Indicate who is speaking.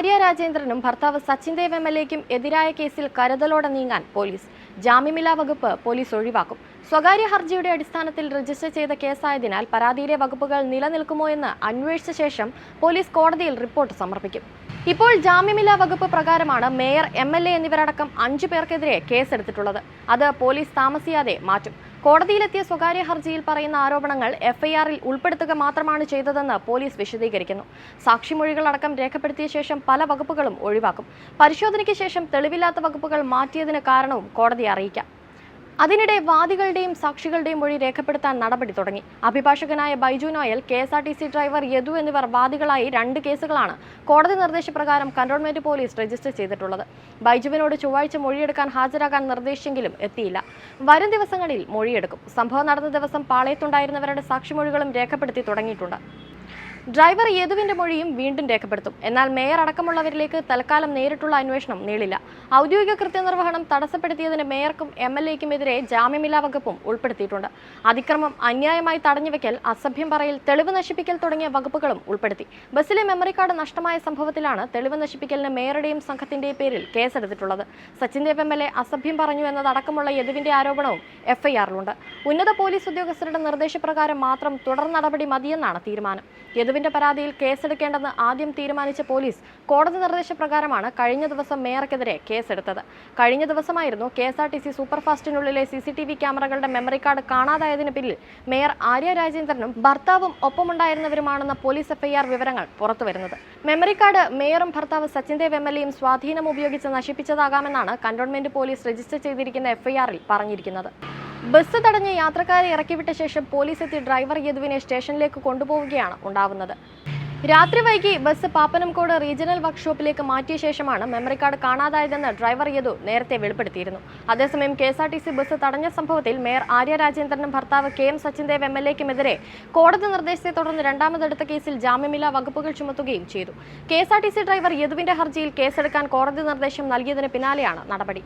Speaker 1: ആര്യ രാജേന്ദ്രനും ഭർത്താവ് Sachin Dev M L എക്കും എതിരായ കേസിൽ കരുതലോടെ നീങ്ങാൻ പോലീസ് ജാമ്യമില്ലാ വകുപ്പ് പോലീസ് ഒഴിവാക്കും. സ്വകാര്യ ഹർജിയുടെ അടിസ്ഥാനത്തിൽ രജിസ്റ്റർ ചെയ്ത കേസായതിനാൽ പരാതിയിലെ വകുപ്പുകൾ നിലനിൽക്കുമോ എന്ന് അന്വേഷിച്ച ശേഷം പോലീസ് കോടതിയിൽ റിപ്പോർട്ട് സമർപ്പിക്കും. ഇപ്പോൾ ജാമ്യമില്ലാ വകുപ്പ് പ്രകാരമാണ് മേയർ എം എൽ എ എന്നിവരടക്കം അഞ്ചു പേർക്കെതിരെ കേസെടുത്തിട്ടുള്ളത്. അത് പോലീസ് താമസിയാതെ മാറ്റും. കോടതിയിലെത്തിയ സ്വകാര്യ ഹർജിയിൽ പറയുന്ന ആരോപണങ്ങൾ എഫ്ഐആറിൽ ഉൾപ്പെടുത്തുക മാത്രമാണ് ചെയ്തതെന്ന് പോലീസ് വിശദീകരിക്കുന്നു. സാക്ഷിമൊഴികളടക്കം രേഖപ്പെടുത്തിയ ശേഷം പല വകുപ്പുകളും ഒഴിവാക്കും. പരിശോധനയ്ക്ക് ശേഷം തെളിവില്ലാത്ത വകുപ്പുകൾ മാറ്റിയതിന് കാരണവും കോടതി അറിയിക്കാം. അതിനിടെ വാദികളുടെയും സാക്ഷികളുടെയും മൊഴി രേഖപ്പെടുത്താൻ നടപടി തുടങ്ങി. അഭിഭാഷകനായ Baiju Noel K S R T C driver Yadu എന്നിവർ വാദികളായി രണ്ട് കേസുകളാണ് കോടതി നിർദ്ദേശപ്രകാരം കന്റോൺമെന്റ് പോലീസ് രജിസ്റ്റർ ചെയ്തിട്ടുള്ളത്. ബൈജുവിനോട് ചൊവ്വാഴ്ച മൊഴിയെടുക്കാൻ ഹാജരാകാൻ നിർദ്ദേശിച്ചെങ്കിലും എത്തിയില്ല. വരും ദിവസങ്ങളിൽ മൊഴിയെടുക്കും. സംഭവം നടന്ന ദിവസം പാളയത്തുണ്ടായിരുന്നവരുടെ സാക്ഷിമൊഴികളും രേഖപ്പെടുത്തി തുടങ്ങിയിട്ടുണ്ട്. ഡ്രൈവർ യദുവിന്റെ മൊഴിയും വീണ്ടും രേഖപ്പെടുത്തും. എന്നാൽ മേയർ അടക്കമുള്ളവരിലേക്ക് തൽക്കാലം നേരിട്ടുള്ള അന്വേഷണം നീളില്ല. ഔദ്യോഗിക കൃത്യനിർവഹണം തടസ്സപ്പെടുത്തിയതിന് മേയർക്കും എം എൽ എക്കും എതിരെ ജാമ്യമില്ലാ വകുപ്പും ഉൾപ്പെടുത്തിയിട്ടുണ്ട്. അതിക്രമം അന്യായമായി തടഞ്ഞുവെക്കൽ അസഭ്യം പറയൽ തെളിവ് നശിപ്പിക്കൽ തുടങ്ങിയ വകുപ്പുകളും ഉൾപ്പെടുത്തി. ബസ്സിലെ മെമ്മറി കാർഡ് നഷ്ടമായ സംഭവത്തിലാണ് തെളിവ് നശിപ്പിക്കലിന് മേയറുടെയും സംഘത്തിന്റെയും പേരിൽ കേസെടുത്തിട്ടുള്ളത്. Sachin Dev M L A അസഭ്യം പറഞ്ഞു എന്നതടക്കമുള്ള യദുവിന്റെ ആരോപണവും എഫ്ഐആറിലുണ്ട് ഉന്നത പോലീസ് ഉദ്യോഗസ്ഥരുടെ നിർദ്ദേശപ്രകാരം മാത്രം തുടർ നടപടി മതിയെന്നാണ് തീരുമാനം. യദുവിന്റെ പരാതിയിൽ കേസെടുക്കേണ്ടെന്ന് ആദ്യം തീരുമാനിച്ച പോലീസ് കോടതി നിർദ്ദേശപ്രകാരമാണ് കഴിഞ്ഞ ദിവസം മേയർക്കെതിരെ കേസെടുത്തത്. കഴിഞ്ഞ ദിവസമായിരുന്നു K S R T C സൂപ്പർഫാസ്റ്റിനുള്ളിലെ C C T V ക്യാമറകളുടെ മെമ്മറി കാർഡ് കാണാതായതിന് പിന്നിൽ മേയർ ആര്യ രാജേന്ദ്രനും ഭർത്താവും ഒപ്പമുണ്ടായിരുന്നവരുമാണെന്ന പോലീസ് എഫ്ഐആർ വിവരങ്ങൾ പുറത്തുവരുന്നത്. മെമ്മറി കാർഡ് മേയറും ഭർത്താവ് സച്ചിൻ ദേവ് എം എൽ എയും സ്വാധീനം ഉപയോഗിച്ച് നശിപ്പിച്ചതാകാമെന്നാണ് കന്റോൺമെന്റ് പോലീസ് രജിസ്റ്റർ ചെയ്തിരിക്കുന്ന എഫ്ഐആറിൽ പറഞ്ഞിരിക്കുന്നത്. ബസ് തടഞ്ഞ് യാത്രക്കാരെ ഇറക്കിവിട്ട ശേഷം പോലീസ് എത്തി ഡ്രൈവർ യദുവിനെ സ്റ്റേഷനിലേക്ക് കൊണ്ടുപോവുകയാണ് ഉണ്ടാവുന്നത്. രാത്രി വൈകി ബസ് പാപ്പനംകോട് റീജിയണൽ വർക്ക്ഷോപ്പിലേക്ക് മാറ്റിയ ശേഷമാണ് മെമ്മറി കാർഡ് കാണാതായതെന്ന് ഡ്രൈവർ യദു നേരത്തെ വെളിപ്പെടുത്തിയിരുന്നു. അതേസമയം കെ ബസ് തടഞ്ഞ സംഭവത്തിൽ മേയർ ആര്യ രാജേന്ദ്രനും ഭർത്താവ് K M Sachindev M L എക്കുമെതിരെ കോടതി നിർദ്ദേശത്തെ തുടർന്ന് രണ്ടാമതെടുത്ത കേസിൽ ജാമ്യമില്ലാ വകുപ്പുകൾ ചുമത്തുകയും ചെയ്തു. കെ ഡ്രൈവർ യദുവിന്റെ ഹർജിയിൽ കേസെടുക്കാൻ കോടതി നിർദ്ദേശം നൽകിയതിന് പിന്നാലെയാണ് നടപടി.